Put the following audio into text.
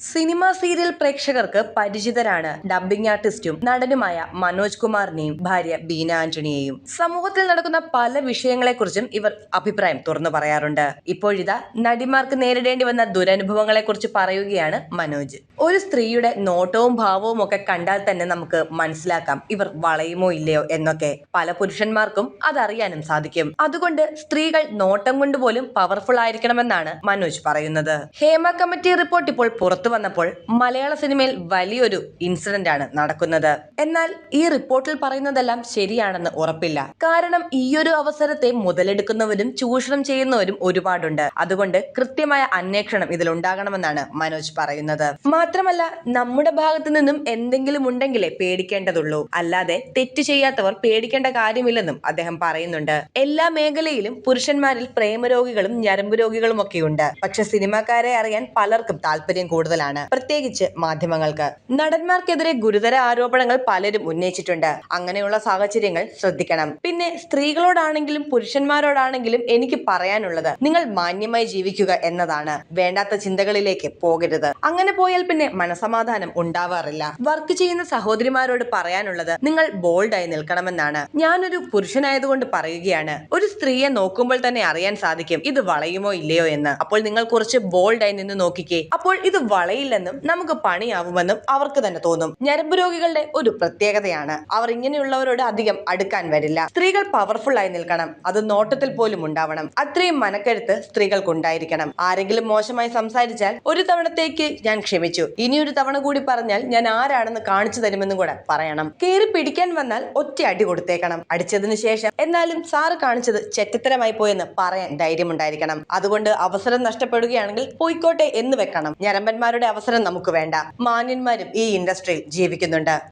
Cinema serial പ്രേക്ഷകർക്ക് പരിചിതരാണ് dubbing ആർട്ടിസ്റ്റും നടനുമായ മനോജ് കുമാറിനെയും ഭാര്യ ബീന ആന്റണിയെയും. സമൂഹത്തിൽ നടക്കുന്ന പല വിഷയങ്ങളെക്കുറിച്ചും ഇവർ അഭിപ്രായം തുറന്നു പറയാറുണ്ട്. ഇപ്പോഴിതാ നടിമാർക്ക് നേരിടേണ്ടി വന്ന ദുരനുഭവങ്ങളെക്കുറിച്ച് പറയുകയാണ് മനോജ്. ഒരു സ്ത്രീയുടെ നോട്ടവും ഭാവവും ഒക്കെ കണ്ടാൽ തന്നെ നമുക്ക് മനസ്സിലാക്കാം ഇവർ വളയുമോ ഇല്ലയോ എന്നൊക്കെ പല പുരുഷന്മാർക്കും അതറിയാനും സാധിക്കും. അതുകൊണ്ട് സ്ത്രീകൾ നോട്ടം കൊണ്ട് പോലും പവർഫുൾ ആയിരിക്കണമെന്നാണ് മനോജ് പറയുന്നത്. ഹേമ കമ്മിറ്റി റിപ്പോർട്ട് ഇപ്പോൾ പുറത്തു വന്നപ്പോൾ മലയാള സിനിമയിൽ വലിയൊരു ഇൻസിഡന്റ് ആണ് നടക്കുന്നത്. എന്നാൽ ഈ റിപ്പോർട്ടിൽ പറയുന്നതെല്ലാം ശരിയാണെന്ന് ഉറപ്പില്ല. കാരണം ഈയൊരു അവസരത്തെ മുതലെടുക്കുന്നവരും ചൂഷണം ചെയ്യുന്നവരും ഒരുപാടുണ്ട്. അതുകൊണ്ട് കൃത്യമായ അന്വേഷണം ഇതിലുണ്ടാകണമെന്നാണ് മനോജ് പറയുന്നത്. മാത്രമല്ല നമ്മുടെ ഭാഗത്തു നിന്നും എന്തെങ്കിലും ഉണ്ടെങ്കിലേ പേടിക്കേണ്ടതുള്ളൂ. അല്ലാതെ തെറ്റ് ചെയ്യാത്തവർ പേടിക്കേണ്ട കാര്യമില്ലെന്നും അദ്ദേഹം പറയുന്നുണ്ട്. എല്ലാ മേഖലയിലും പുരുഷന്മാരിൽ പ്രേമരോഗികളും ഞരമ്പ് രോഗികളും ഒക്കെയുണ്ട് പക്ഷെ സിനിമാക്കാരെ അറിയാൻ പലർക്കും താല്പര്യം കൂടുതലാണ്. പ്രത്യേകിച്ച് മാധ്യമങ്ങൾക്ക്. നടന്മാർക്കെതിരെ ഗുരുതര ആരോപണങ്ങൾ പലരും ഉന്നയിച്ചിട്ടുണ്ട്. അങ്ങനെയുള്ള സാഹചര്യങ്ങൾ ശ്രദ്ധിക്കണം. പിന്നെ സ്ത്രീകളോടാണെങ്കിലും പുരുഷന്മാരോടാണെങ്കിലും എനിക്ക് പറയാനുള്ളത് നിങ്ങൾ മാന്യമായി ജീവിക്കുക എന്നതാണ്. വേണ്ടാത്ത ചിന്തകളിലേക്ക് പോകരുത്. അങ്ങനെ പോയാൽ പിന്നെ മനസമാധാനം ഉണ്ടാവാറില്ല. വർക്ക് ചെയ്യുന്ന സഹോദരിമാരോട് പറയാനുള്ളത് നിങ്ങൾ ബോൾഡായി നിൽക്കണമെന്നാണ്. ഞാനൊരു പുരുഷനായതുകൊണ്ട് പറയുകയാണ്. ഒരു സ്ത്രീയെ നോക്കുമ്പോൾ തന്നെ അറിയാൻ സാധിക്കും ഇത് വളയുമോ ഇല്ലയോ എന്ന്. അപ്പോൾ നിങ്ങൾ കുറച്ച് ബോൾഡായി നിന്ന് നോക്കിക്കേ. അപ്പോൾ ഇത് വളയില്ലെന്നും നമുക്ക് പണിയാവുമെന്നും അവർക്ക് തന്നെ തോന്നും. ഞരമ്പ് രോഗികളുടെ ഒരു പ്രത്യേകതയാണ്. അവർ ഇങ്ങനെയുള്ളവരോട് അധികം അടുക്കാൻ വരില്ല. സ്ത്രീകൾ പവർഫുൾ ആയി നിൽക്കണം. അത് നോട്ടത്തിൽ പോലും ഉണ്ടാവണം. അത്രയും മനക്കരുത്ത് സ്ത്രീകൾക്കുണ്ടായിരിക്കണം. ആരെങ്കിലും മോശമായി സംസാരിച്ചാൽ ഒരു തവണത്തേക്ക് ഞാൻ ക്ഷമിച്ചു. ഇനിയൊരു തവണ കൂടി പറഞ്ഞാൽ ഞാൻ ആരാണെന്ന് കാണിച്ചു തരുമെന്നും കൂടെ പറയണം. കയറി പിടിക്കാൻ വന്നാൽ ഒറ്റ അടി കൊടുത്തേക്കണം. അടിച്ചതിന് ശേഷം എന്നാലും സാറ് കാണിച്ചത് ചെറ്റത്തരമായി പോയെന്ന് പറയാൻ ധൈര്യമുണ്ടായിരിക്കണം. അതുകൊണ്ട് അവസരം നഷ്ടപ്പെടുകയാണെങ്കിൽ പോയിക്കോട്ടെ എന്ന് വെക്കണം. ഞരമ്പന്മാരുടെ അവസരം നമുക്ക് വേണ്ട. മാന്യന്മാരും ഈ ഇൻഡസ്ട്രിയിൽ ജീവിക്കുന്നുണ്ട്.